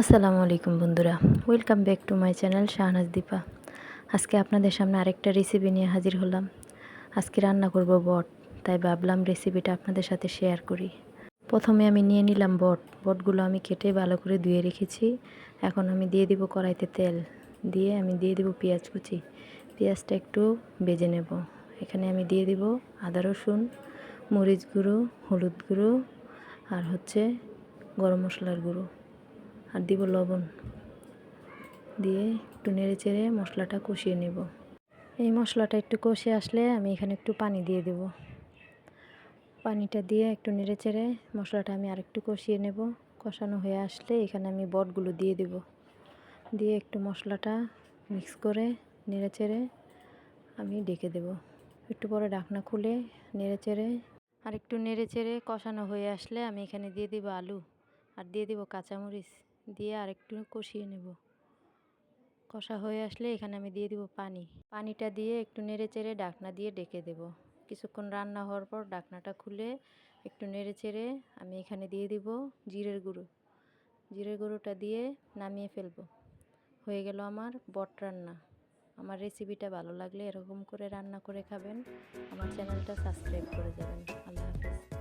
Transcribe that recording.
আসসালামু আলাইকুম বন্ধুরা welcome back to my channel Shahnaz Dipa. আজকে আপনাদের সামনে আরেকটা রেসিপি নিয়ে হাজির হলাম। আজকে রান্না করব বট, তাই ভাবলাম রেসিপিটা আপনাদের সাথে শেয়ার করি। প্রথমে আমি নিয়ে নিলাম বট, বটগুলো আমি কেটে ভালো করে ধুয়ে রেখেছি। এখন আমি দিয়ে দিব কড়াইতে তেল, দিয়ে আমি দিয়ে দিব পেঁয়াজ কুচি। পেঁয়াজটা একটু বেজে নেব। এখানে আমি দিয়ে দিব আদা রসুন, মরিচ গুঁড়ো, হলুদ গুঁড়ো, আর হচ্ছে গরম মশলার গুঁড়ো। আর দিব লবণ। দিয়ে একটু নেড়ে চেড়ে মশলাটা কষিয়ে নেব। এই মশলাটা একটু কষে আসলে আমি এখানে একটু পানি দিয়ে দেব। পানিটা দিয়ে একটু নেড়ে চেড়ে মশলাটা আমি আরেকটু কষিয়ে নেব। কষানো হয়ে আসলে এখানে আমি বটগুলো দিয়ে দেব। দিয়ে একটু মশলাটা মিক্স করে নেড়ে চেড়ে আমি ডেকে দেব। একটু পরে ঢাকনা খুলে নেড়ে চেড়ে আর একটু নেড়ে চেড়ে কষানো হয়ে আসলে আমি এখানে দিয়ে দিব আলু। আর দিয়ে দিব কাঁচামরিচ। দিয়ে আর একটু কষিয়ে নেব। কষা হয়ে আসলে এখানে আমি দিয়ে দিব পানি। পানিটা দিয়ে একটু নেড়ে চেড়ে ডাকনা দিয়ে ডেকে দেব। কিছুক্ষণ রান্না হওয়ার পর ডাকনাটা খুলে একটু নেড়ে চেড়ে আমি এখানে দিয়ে দিব জিরের গুঁড়ো। জিরের গুঁড়োটা দিয়ে নামিয়ে ফেলব। হয়ে গেল আমার বট রান্না। আমার রেসিপিটা ভালো লাগলে এরকম করে রান্না করে খাবেন। আমার চ্যানেলটা সাবস্ক্রাইব করে যাবেন। আল্লাহ হাফিজ।